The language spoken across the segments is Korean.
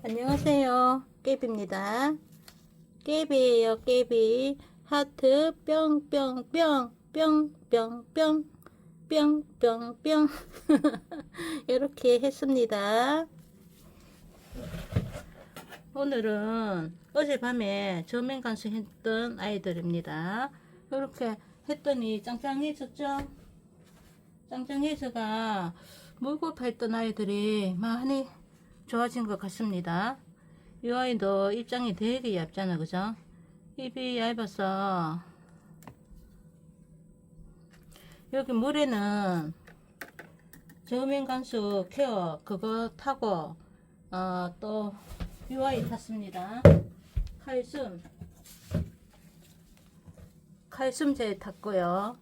안녕하세요. 깨비입니다. 깨비예요, 깨비. 하트 뿅뿅뿅 뿅뿅뿅 뿅뿅뿅 이렇게 했습니다. 오늘은 어젯밤에 저면 간수했던 아이들입니다. 이렇게 했더니 짱짱해졌죠? 짱짱해져가 물고 팔던 아이들이 많이 좋아진 것 같습니다. 이 아이도 입장이 되게 얇잖아, 그죠? 입이 얇아서 여기 물에는 저면 간수 케어 그거 타고 어, 또 UI 탔습니다. 칼슘 칼슘제 탔고요.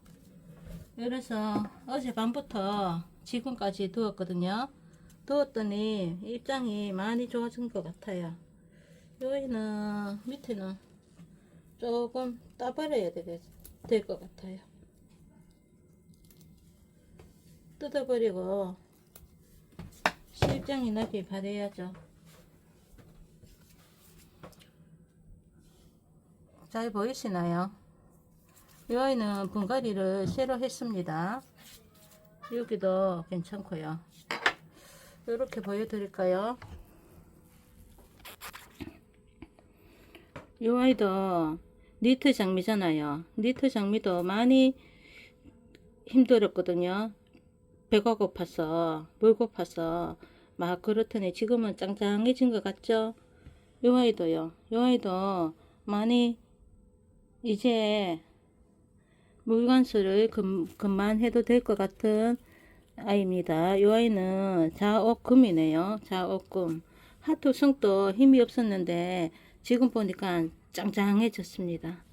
그래서 어젯밤부터 지금까지 두었거든요. 두었더니 입장이 많이 좋아진 것 같아요. 여기는 밑에는 조금 따버려야 될 것 같아요. 뜯어버리고 실장이 나게 바래야죠. 잘 보이시나요? 이 아이는 분갈이를 새로 했습니다. 여기도 괜찮고요. 이렇게 보여드릴까요? 이 아이도 니트 장미잖아요. 니트 장미도 많이 힘들었거든요. 배가 고파서 물 고파서 막 그렇더니 지금은 짱짱해진 것 같죠? 이 아이도요. 이 아이도 많이 이제 물관수를 금, 그만해도 될 것 같은 아이입니다. 이 아이는 자옥금이네요. 자옥금. 하트 승도 힘이 없었는데 지금 보니까 짱짱해졌습니다.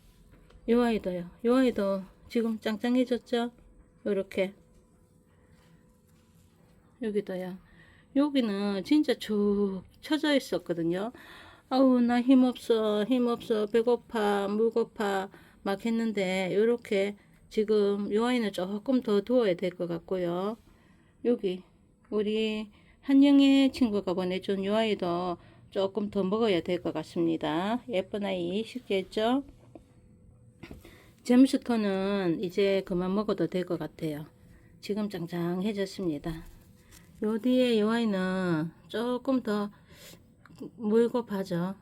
이 아이도요. 이 아이도 지금 짱짱해졌죠? 요렇게. 여기도요. 여기는 진짜 축 처져 있었거든요. 아우 나 힘없어 힘없어 배고파 물고파 막 했는데 요렇게 지금 요 아이는 조금 더 두어야 될 것 같고요. 여기 우리 한영의 친구가 보내준 요 아이도 조금 더 먹어야 될 것 같습니다. 예쁜 아이 쉽겠죠? 잼스터는 이제 그만 먹어도 될 것 같아요. 지금 짱짱해졌습니다. 요 뒤에 요 아이는 조금 더 물고 파죠.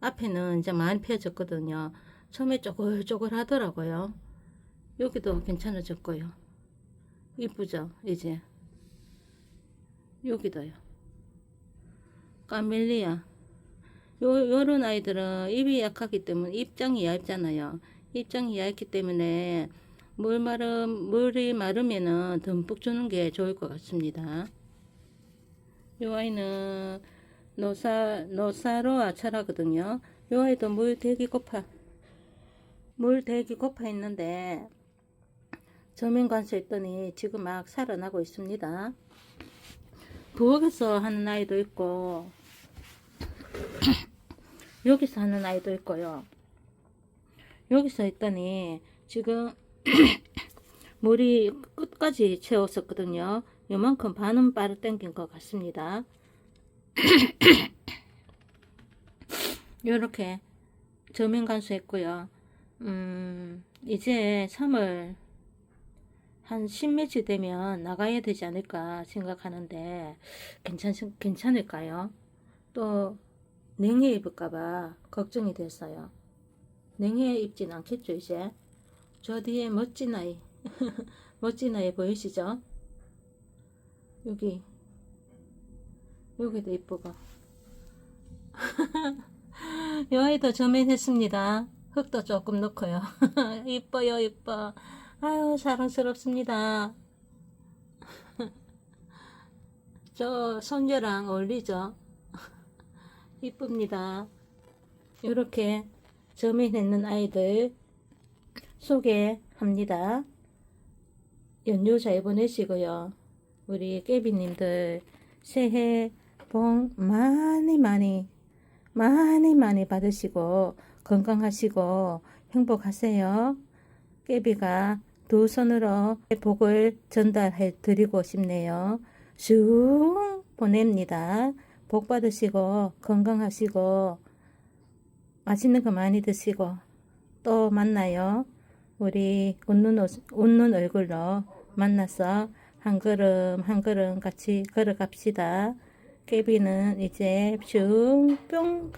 앞에는 이제 많이 펴졌거든요. 처음에 쪼글쪼글 하더라고요. 여기도 괜찮아졌고요. 이쁘죠? 이제. 여기도요. 까멜리아. 요, 요런 아이들은 입이 약하기 때문에 입장이 얇잖아요. 입장이 얇기 때문에 물 마름, 물이 마르면은 듬뿍 주는 게 좋을 것 같습니다. 요 아이는 노사, 노사로아 차라거든요. 요 아이도 물 되게 고파. 물 되게 고파 있는데, 저면 관수 했더니 지금 막 살아나고 있습니다. 부엌에서 하는 아이도 있고, 여기서 하는 아이도 있고요. 여기서 했더니 지금 물이 끝까지 채웠었거든요. 요만큼 반은 빠르 당긴 것 같습니다. 요렇게 저면 간수했고요. 음, 이제 3월 한 10매치 되면 나가야 되지 않을까 생각하는데 괜찮, 괜찮을까요? 또 냉해 입을까봐 걱정이 됐어요. 냉해 입진 않겠죠, 이제? 저 뒤에 멋진 아이, 멋진 아이 보이시죠? 여기, 여기도 이쁘고. 이 아이도 점액했습니다. 흙도 조금 넣고요. 이뻐요, 이뻐. 아유, 사랑스럽습니다. 저 손녀랑 어울리죠? 이쁩니다. 이렇게 점액했는 아이들 소개합니다. 연휴 잘 보내시고요. 우리 깨비님들 새해 복 많이 많이 많이 많이 받으시고 건강하시고 행복하세요. 깨비가 두 손으로 복을 전달해 드리고 싶네요. 슝 보냅니다. 복 받으시고 건강하시고 맛있는 거 많이 드시고 또 만나요. 우리 웃는, 옷- 웃는 얼굴로 만나서 한 걸음 한 걸음 같이 걸어갑시다. 깨비는 이제 슝뿅.